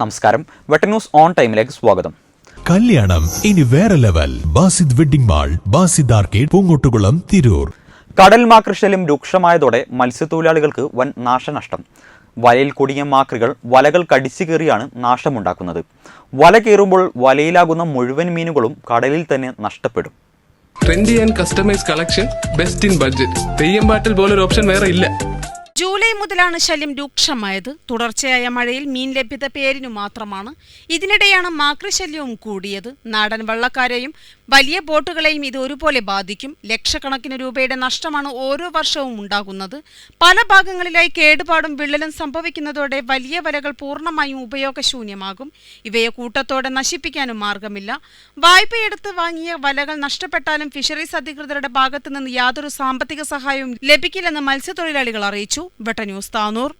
നമസ്കാരം. വെട്ടന്യൂസ് ഓൺ ടൈമിലേക്ക് സ്വാഗതം. കല്യാണം ഇനി വേറെ level. Basid wedding mall Basid arcade Poonkottukulam Tirur. കടൽ മാകൃഷലും രൂക്ഷമായതോടെ മത്സ്യത്തൊഴിലാളികൾക്ക് വൻ നാശനഷ്ടം. വലയിൽ കുടുങ്ങിയ മാക്രികൾ വലകൾ കടിച്ചു കയറിയാണ് നാശമുണ്ടാക്കുന്നത്. വല കയറുമ്പോൾ വലയിലാകുന്ന മുഴുവൻ മീനുകളും കടലിൽ തന്നെ നഷ്ടപ്പെടും. Trendy and customise collection best in budget Theyyam പാട്ടിൽ പോലൊരു ഓപ്ഷൻ വേറെ ഇല്ല. ജൂലൈ മുതലാണ് ശല്യം രൂക്ഷമായത്. തുടർച്ചയായ മഴയിൽ മീൻ ലഭ്യത പേരിനു മാത്രമാണ്. ഇതിനിടെയാണ് മാക്രി ശല്യവും കൂടിയത്. നാടൻ വള്ളക്കാരെയും വലിയ ബോട്ടുകളെയും ഇത് ഒരുപോലെ ബാധിക്കും. ലക്ഷക്കണക്കിന് രൂപയുടെ നഷ്ടമാണ് ഓരോ വർഷവും ഉണ്ടാകുന്നത്. പല ഭാഗങ്ങളിലായി കേടുപാടും വിള്ളലും സംഭവിക്കുന്നതോടെ വലിയ വലകൾ പൂർണമായും ഉപയോഗശൂന്യമാകും. ഇവയെ കൂട്ടത്തോടെ നശിപ്പിക്കാനും മാർഗമില്ല. വായ്പയെടുത്ത് വാങ്ങിയ വലകൾ നഷ്ടപ്പെട്ടാലും ഫിഷറീസ് അധികൃതരുടെ ഭാഗത്തു നിന്ന് യാതൊരു സാമ്പത്തിക സഹായവും ലഭിക്കില്ലെന്ന് മത്സ്യത്തൊഴിലാളികൾ അറിയിച്ചു. വെട്ട ന്യൂസ് താനൂർ.